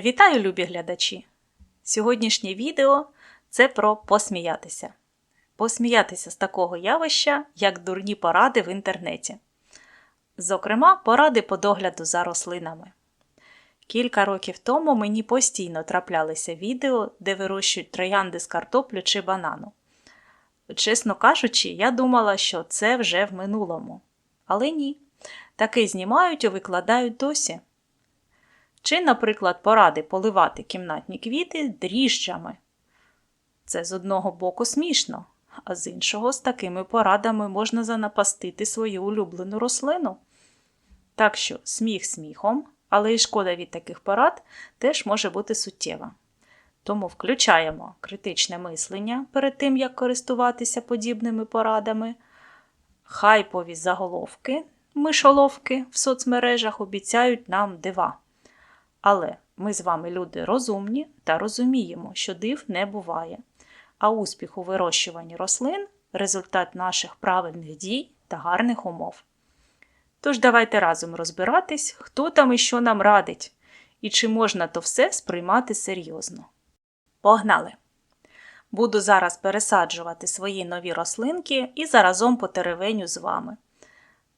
Вітаю, любі глядачі! Сьогоднішнє відео це про посміятися. Посміятися з такого явища, як дурні поради в інтернеті. Зокрема, поради по догляду за рослинами. Кілька років тому мені постійно траплялися відео, де вирощують троянди з картоплю чи банану. Чесно кажучи, я думала, що це вже в минулому. Але ні. Таке знімають і викладають досі. Чи, наприклад, поради поливати кімнатні квіти дріжджами. Це з одного боку смішно, а з іншого з такими порадами можна занапастити свою улюблену рослину. Так що сміх сміхом, але і шкода від таких порад теж може бути суттєва. Тому включаємо критичне мислення перед тим, як користуватися подібними порадами, хайпові заголовки, мишоловки в соцмережах обіцяють нам дива. Але ми з вами люди розумні та розуміємо, що див не буває. А успіх у вирощуванні рослин результат наших правильних дій та гарних умов. Тож давайте разом розбиратись, хто там і що нам радить, і чи можна то все сприймати серйозно. Погнали! Буду зараз пересаджувати свої нові рослинки і заразом потеревеню з вами.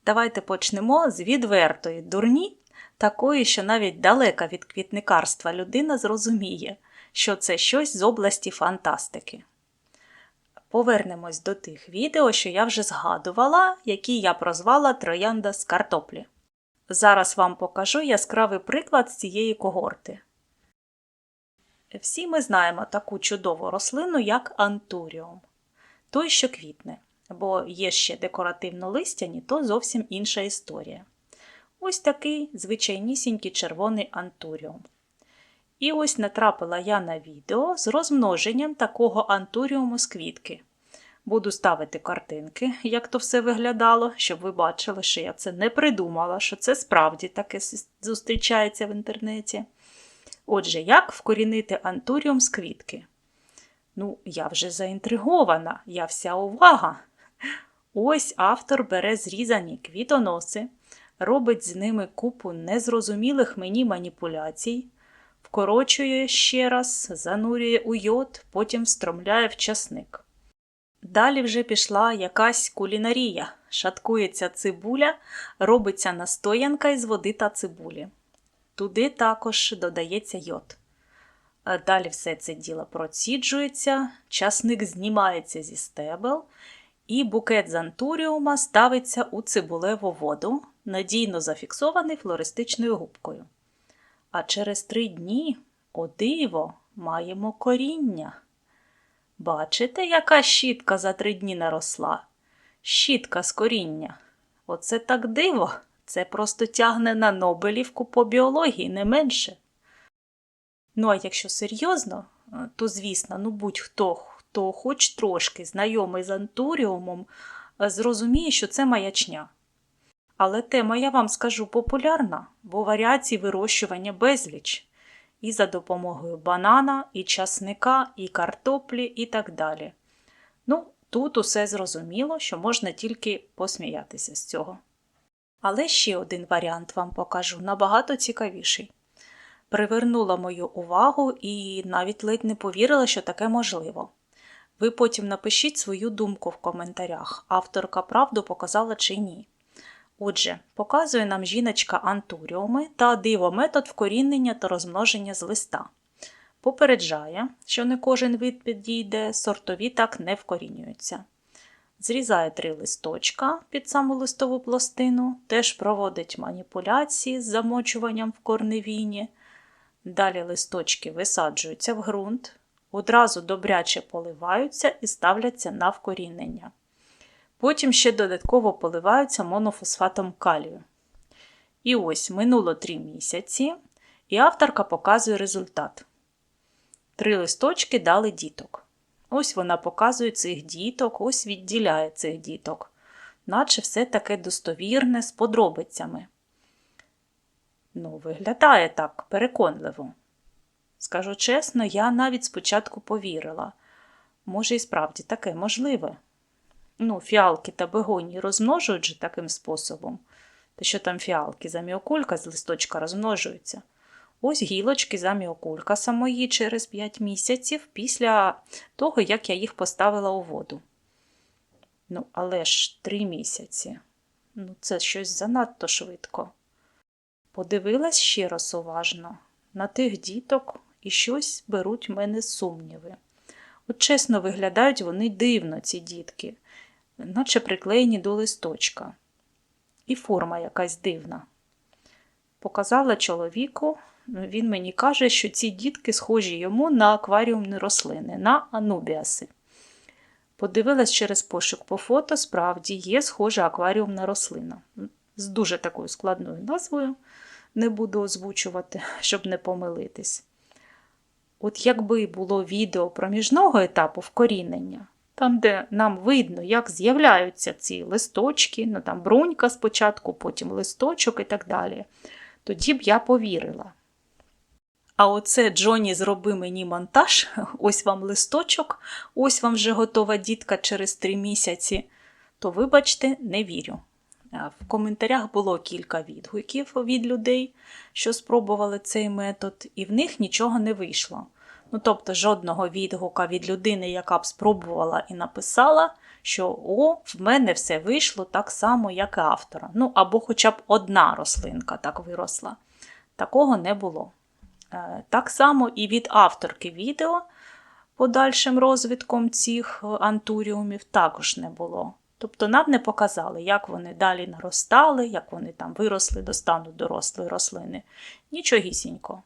Давайте почнемо з відвертої дурні такої, що навіть далека від квітникарства людина зрозуміє, що це щось з області фантастики. Повернемось до тих відео, що я вже згадувала, які я прозвала Троянда з картоплі. Зараз вам покажу яскравий приклад з цієї когорти. Всі ми знаємо таку чудову рослину, як антуріум. Той, що квітне, бо є ще декоративно листяні, то зовсім інша історія. Ось такий звичайнісінький червоний антуріум. І ось натрапила я на відео з розмноженням такого антуріуму з квітки. Буду ставити картинки, як то все виглядало, щоб ви бачили, що я це не придумала, що це справді таке зустрічається в інтернеті. Отже, як вкорінити антуріум з квітки? Ну, я вже заінтригована, я вся увага. Ось автор бере зрізані квітоноси, робить з ними купу незрозумілих мені маніпуляцій, вкорочує ще раз, занурює у йод, потім встромляє в часник. Далі вже пішла якась кулінарія. Шаткується цибуля, робиться настоянка із води та цибулі. Туди також додається йод. Далі все це діло проціджується, часник знімається зі стебел, і букет з антуріума ставиться у цибулеву воду, надійно зафіксований флористичною губкою. А через три дні, о диво, маємо коріння. Бачите, яка щітка за три дні наросла? Щітка з коріння. Оце так диво. Це просто тягне на Нобелівку по біології, не менше. Ну, а якщо серйозно, то, звісно, ну будь-хто, хто хоч трошки знайомий з антуріумом, зрозуміє, що це маячня. Але тема, я вам скажу, популярна, бо варіацій вирощування безліч. І за допомогою банана, і часника, і картоплі, і так далі. Ну, тут усе зрозуміло, що можна тільки посміятися з цього. Але ще один варіант вам покажу набагато цікавіший. Привернула мою увагу і навіть ледь не повірила, що таке можливо. Ви потім напишіть свою думку в коментарях, авторка правду показала чи ні. Отже, показує нам жіночка антуріуми та дивометод вкорінення та розмноження з листа. Попереджає, що не кожен вид підійде, сортові так не вкорінюються. Зрізає три листочка під саму листову пластину, теж проводить маніпуляції з замочуванням в корневіні. Далі листочки висаджуються в ґрунт, одразу добряче поливаються і ставляться на вкорінення. Потім ще додатково поливаються монофосфатом калію. І ось минуло 3 місяці, і авторка показує результат. Три листочки дали діток. Ось вона показує цих діток, ось відділяє цих діток, наче все таке достовірне з подробицями. Ну, виглядає так переконливо. Скажу чесно, я навіть спочатку повірила. Може, і справді таке можливе. Ну, фіалки та бегонії розмножують же таким способом. Та що там фіалки, заміокулька з листочка розмножуються. Ось гілочки заміокулькаса мої через 5 місяців після того, як я їх поставила у воду. Ну, але ж 3 місяці. Ну, це щось занадто швидко. Подивилась ще раз уважно на тих діток і щось беруть в мене сумніви. От чесно виглядають вони дивно, ці дітки, наче приклеєні до листочка. І форма якась дивна. Показала чоловіку, він мені каже, що ці дітки схожі йому на акваріумні рослини, на анубіаси. Подивилась через пошук по фото, справді є схожа акваріумна рослина. З дуже такою складною назвою не буду озвучувати, щоб не помилитись. От якби було відео проміжного етапу вкорінення, там, де нам видно, як з'являються ці листочки, ну там брунька спочатку, потім листочок і так далі, тоді б я повірила. А оце Джоні зроби мені монтаж, ось вам листочок, ось вам вже готова дітка через три місяці, то, вибачте, не вірю. В коментарях було кілька відгуків від людей, що спробували цей метод, і в них нічого не вийшло. Ну, тобто, жодного відгука від людини, яка б спробувала і написала, що о, в мене все вийшло так само, як і автора. Ну, або хоча б одна рослинка так виросла. Такого не було. Е, так само і від авторки відео подальшим розвитком цих антуріумів також не було. Тобто нам не показали, як вони далі наростали, як вони там виросли до стану дорослої рослини. Нічогісінько.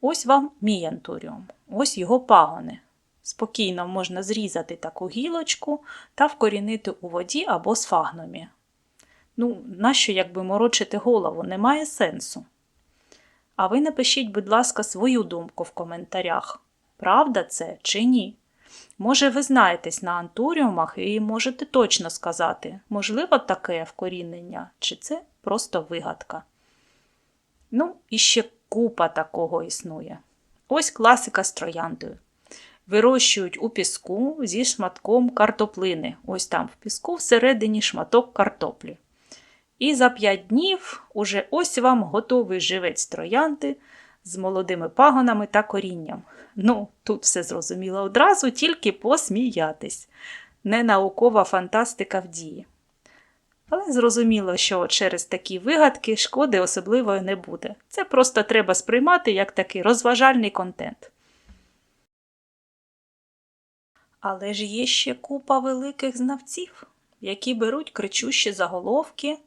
Ось вам мій антуріум, ось його пагони. Спокійно можна зрізати таку гілочку та вкорінити у воді або сфагнумі. Ну, нащо, якби морочити голову, немає сенсу. А ви напишіть, будь ласка, свою думку в коментарях. Правда це чи ні? Може, ви знаєтесь на антуріумах і можете точно сказати, можливо, таке вкорінення, чи це просто вигадка. Ну, і ще купа такого існує. Ось класика з трояндою. Вирощують у піску зі шматком картоплини. Ось там в піску всередині шматок картоплі. І за 5 днів уже ось вам готовий живець троянди з молодими пагонами та корінням. Ну, тут все зрозуміло одразу, тільки посміятись. Не наукова фантастика в дії. Але зрозуміло, що через такі вигадки шкоди особливої не буде. Це просто треба сприймати як такий розважальний контент. Але ж є ще купа великих знавців, які беруть кричущі заголовки.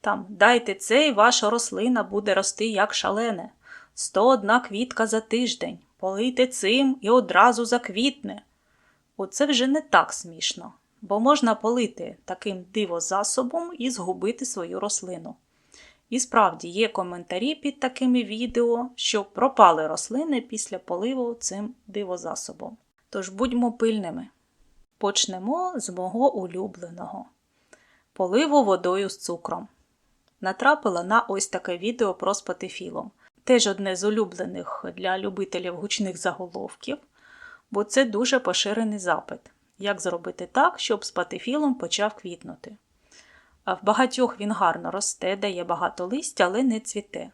Там дайте це, і ваша рослина буде рости як шалене. 101 квітка за тиждень. Полийте цим і одразу заквітне. Оце вже не так смішно, бо можна полити таким дивозасобом і згубити свою рослину. І справді є коментарі під такими відео, що пропали рослини після поливу цим дивозасобом. Тож будьмо пильними. Почнемо з мого улюбленого поливу водою з цукром. Натрапила на ось таке відео про спатифілом. Теж одне з улюблених для любителів гучних заголовків, бо це дуже поширений запит. Як зробити так, щоб з патифілом почав квітнути? В багатьох він гарно росте, дає багато листя, але не цвіте.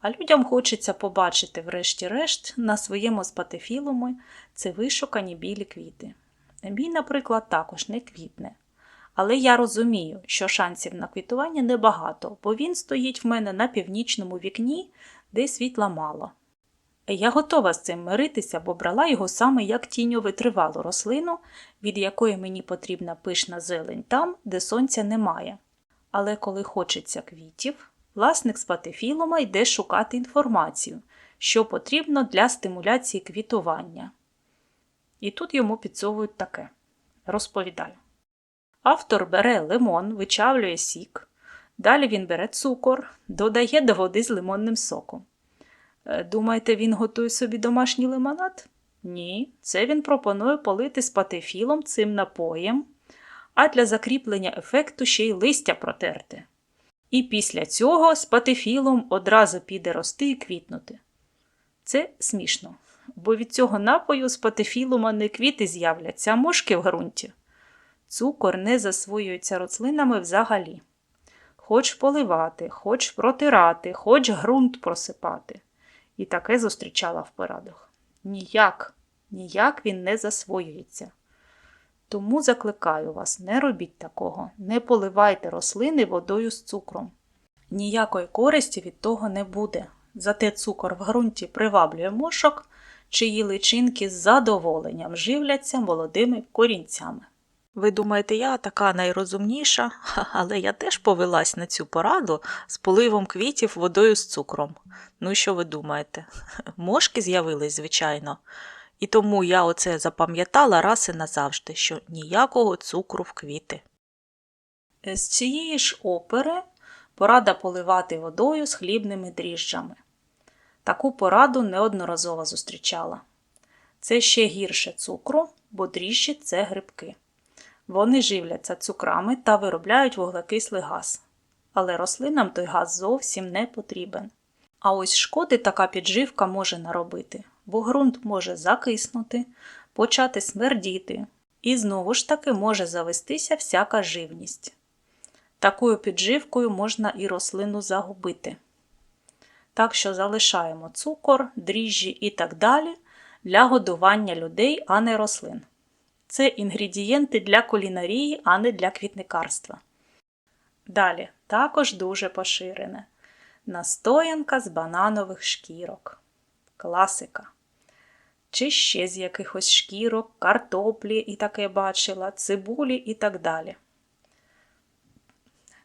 А людям хочеться побачити, врешті-решт, на своєму спатифілумі це вишукані білі квіти. Мій, наприклад, також не квітне. Але я розумію, що шансів на квітування небагато, бо він стоїть в мене на північному вікні, де світла мало. Я готова з цим миритися, бо брала його саме як тіньо витривалу рослину, від якої мені потрібна пишна зелень там, де сонця немає. Але коли хочеться квітів, власник спатифілума йде шукати інформацію, що потрібно для стимуляції квітування. І тут йому підсовують таке. Розповідаю. Автор бере лимон, вичавлює сік, далі він бере цукор, додає до води з лимонним соком. Е, думаєте, він готує собі домашній лимонад? Ні, це він пропонує полити з патефілом цим напоєм, а для закріплення ефекту ще й листя протерти. І після цього з патефілом одразу піде рости і квітнути. Це смішно, бо від цього напою з патефілума не квіти з'являться, а мошки в ґрунті. Цукор не засвоюється рослинами взагалі. Хоч поливати, хоч протирати, хоч ґрунт просипати. І таке зустрічала в порадах. Ніяк, ніяк він не засвоюється. Тому закликаю вас, не робіть такого, не поливайте рослини водою з цукром. Ніякої користі від того не буде. Зате цукор в ґрунті приваблює мошок, чиї личинки з задоволенням живляться молодими корінцями. Ви думаєте, я така найрозумніша, але я теж повелась на цю пораду з поливом квітів водою з цукром. Ну, що ви думаєте? Мошки з'явились, звичайно. І тому я оце запам'ятала раз і назавжди, що ніякого цукру в квіти. З цієї ж опери порада поливати водою з хлібними дріжджами. Таку пораду неодноразово зустрічала. Це ще гірше цукру, бо дріжджі це грибки. Вони живляться цукрами та виробляють вуглекислий газ. Але рослинам той газ зовсім не потрібен. А ось шкоди така підживка може наробити, бо ґрунт може закиснути, почати смердіти, і знову ж таки може завестися всяка живність. Такою підживкою можна і рослину загубити. Так що залишаємо цукор, дріжджі і так далі для годування людей, а не рослин. Це інгредієнти для кулінарії, а не для квітникарства. Далі, також дуже поширене. Настоянка з бананових шкірок. Класика. Чи ще з якихось шкірок, картоплі і таке бачила, цибулі і так далі.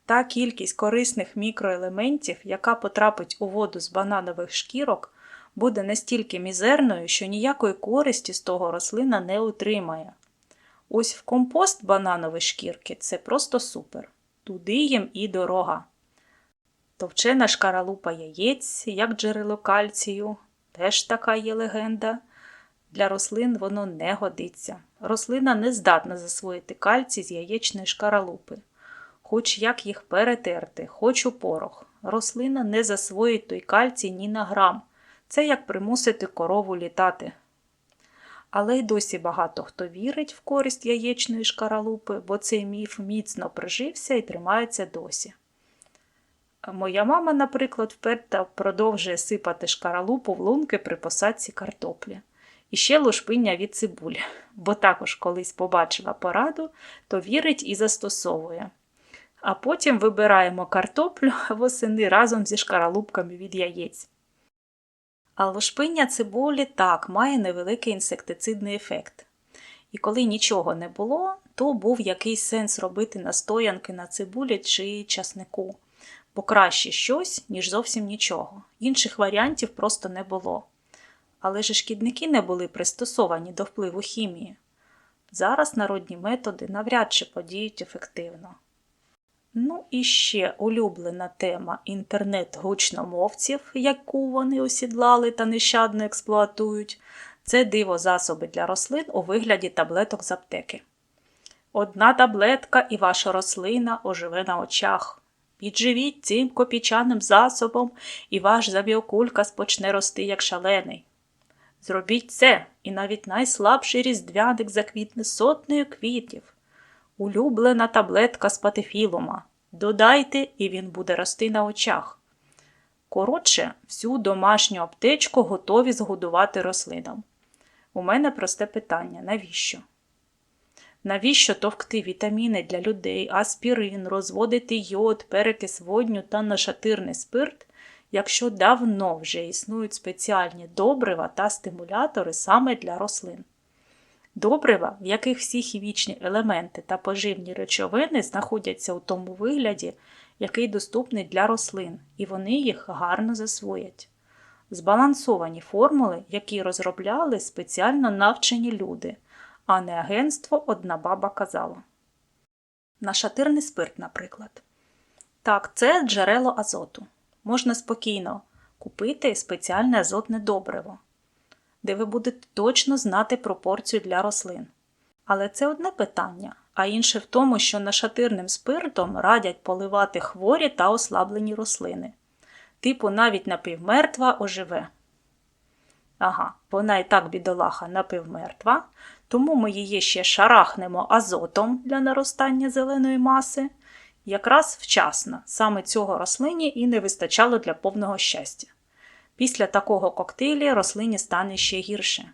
Та кількість корисних мікроелементів, яка потрапить у воду з бананових шкірок, буде настільки мізерною, що ніякої користі з того рослина не отримає. Ось в компост бананові шкірки це просто супер. Туди їм і дорога. Товчена шкаралупа яєць, як джерело кальцію, теж така є легенда. Для рослин воно не годиться. Рослина не здатна засвоїти кальцій з яєчної шкаралупи. Хоч як їх перетерти, хоч у порох. Рослина не засвоїть той кальцій ні на грам. Це як примусити корову літати. Але й досі багато хто вірить в користь яєчної шкаралупи, бо цей міф міцно прижився і тримається досі. Моя мама, наприклад, вперто продовжує сипати шкаралупу в лунки при посадці картоплі. І ще лушпиння від цибулі, бо також колись побачила пораду, то вірить і застосовує. А потім вибираємо картоплю восени разом зі шкаралупками від яєць. А лушпиння цибулі так має невеликий інсектицидний ефект. І коли нічого не було, то був якийсь сенс робити настоянки на цибулі чи часнику, бо краще щось, ніж зовсім нічого. Інших варіантів просто не було. Але ж шкідники не були пристосовані до впливу хімії. Зараз народні методи навряд чи подіють ефективно. Ну і ще улюблена тема інтернет-гучномовців, яку вони осідлали та нещадно експлуатують, це диво засоби для рослин у вигляді таблеток з аптеки. Одна таблетка і ваша рослина оживе на очах. Підживіть цим копічаним засобом, і ваш забіокулька спочне рости як шалений. Зробіть це, і навіть найслабший різдвяник заквітне сотнею квітів. Улюблена таблетка з патефілума. Додайте, і він буде рости на очах. Коротше, всю домашню аптечку готові згодувати рослинам. У мене просте питання: навіщо? Навіщо товкти вітаміни для людей, аспірин, розводити йод, перекис водню та нашатирний спирт, якщо давно вже існують спеціальні добрива та стимулятори саме для рослин? Добрива, в яких всі хімічні елементи та поживні речовини знаходяться у тому вигляді, який доступний для рослин, і вони їх гарно засвоять. Збалансовані формули, які розробляли спеціально навчені люди, а не агентство одна баба казала. Нашатирний спирт, наприклад. Так, це джерело азоту. Можна спокійно купити спеціальне азотне добриво де ви будете точно знати пропорцію для рослин. Але це одне питання, а інше в тому, що нашатирним спиртом радять поливати хворі та ослаблені рослини. Типу навіть напівмертва оживе. Ага, вона і так бідолаха напівмертва, тому ми її ще шарахнемо азотом для наростання зеленої маси. Якраз вчасно, саме цього рослині і не вистачало для повного щастя. Після такого коктейлі рослині стане ще гірше.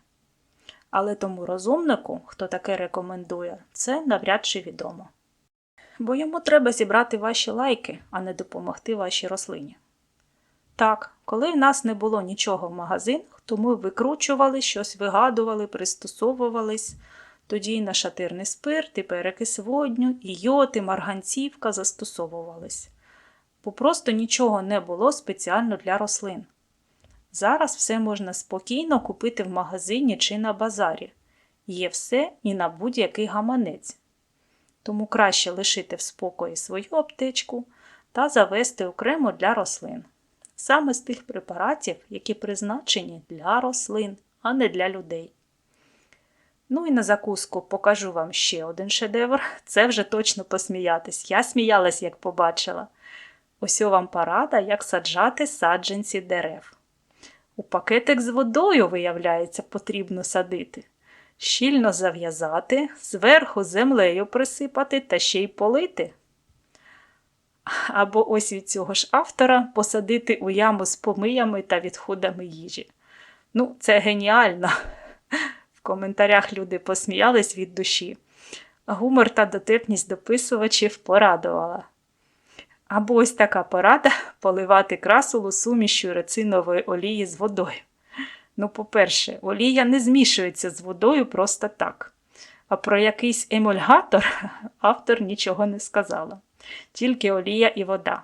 Але тому розумнику, хто таке рекомендує, це навряд чи відомо. Бо йому треба зібрати ваші лайки, а не допомогти вашій рослині. Так, коли в нас не було нічого в магазинах, то ми викручували, щось вигадували, пристосовувались. Тоді і нашатирний спирт, і перекис водню, і йод, і марганцівка застосовувались. Бо просто нічого не було спеціально для рослин. Зараз все можна спокійно купити в магазині чи на базарі. Є все і на будь-який гаманець. Тому краще лишити в спокої свою аптечку та завести окремо для рослин. Саме з тих препаратів, які призначені для рослин, а не для людей. Ну і на закуску покажу вам ще один шедевр. Це вже точно посміятись. Я сміялась, як побачила. Ось вам порада, як саджати саджанці дерев. У пакетик з водою, виявляється, потрібно садити. Щільно зав'язати, зверху землею присипати та ще й полити. Або ось від цього ж автора посадити у яму з помиями та відходами їжі. Ну, це геніально. В коментарях люди посміялись від душі. Гумор та дотепність дописувачів порадувала. Або ось така порада поливати красулу сумішю рецинової олії з водою. Ну, по-перше, олія не змішується з водою просто так. А про якийсь емульгатор автор нічого не сказала. Тільки олія і вода.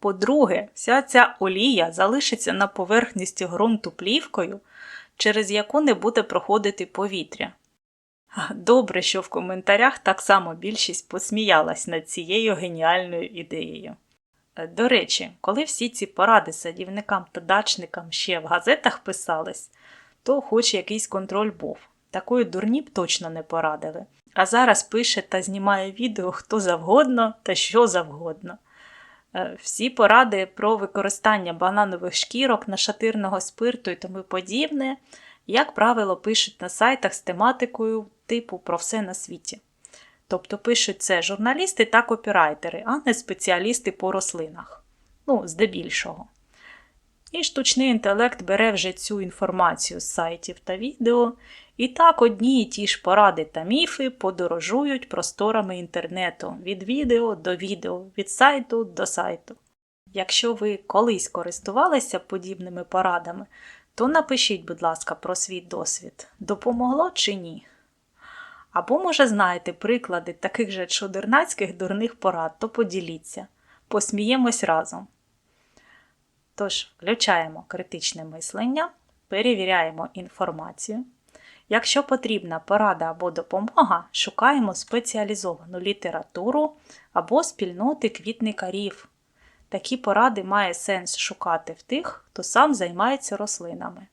По-друге, вся ця олія залишиться на поверхності ґрунту плівкою, через яку не буде проходити повітря. Добре, що в коментарях так само більшість посміялась над цією геніальною ідеєю. Е, До речі, коли всі ці поради садівникам та дачникам ще в газетах писались, то хоч якийсь контроль був. Такої дурні б точно не порадили. А зараз пише та знімає відео хто завгодно та що завгодно. Е, Всі поради про використання бананових шкірок, нашатирного спирту і тому подібне, як правило, пишуть на сайтах з тематикою типу про все на світі. Тобто пишуть це журналісти та копірайтери, а не спеціалісти по рослинах. Ну, здебільшого. І штучний інтелект бере вже цю інформацію з сайтів та відео, і так одні і ті ж поради та міфи подорожують просторами інтернету від відео до відео, від сайту до сайту. Якщо ви колись користувалися подібними порадами, то напишіть, будь ласка, про свій досвід, допомогло чи ні. Або, може, знаєте приклади таких же чудернацьких дурних порад, то поділіться, посміємось разом. Тож, включаємо критичне мислення, перевіряємо інформацію. Якщо потрібна порада або допомога, шукаємо спеціалізовану літературу або спільноти квітникарів. Такі поради має сенс шукати в тих, хто сам займається рослинами.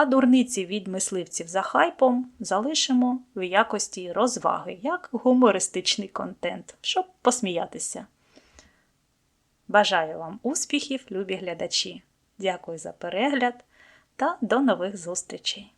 А дурниці від мисливців за хайпом залишимо в якості розваги, як гумористичний контент, щоб посміятися. Бажаю вам успіхів, любі глядачі! Дякую за перегляд та до нових зустрічей!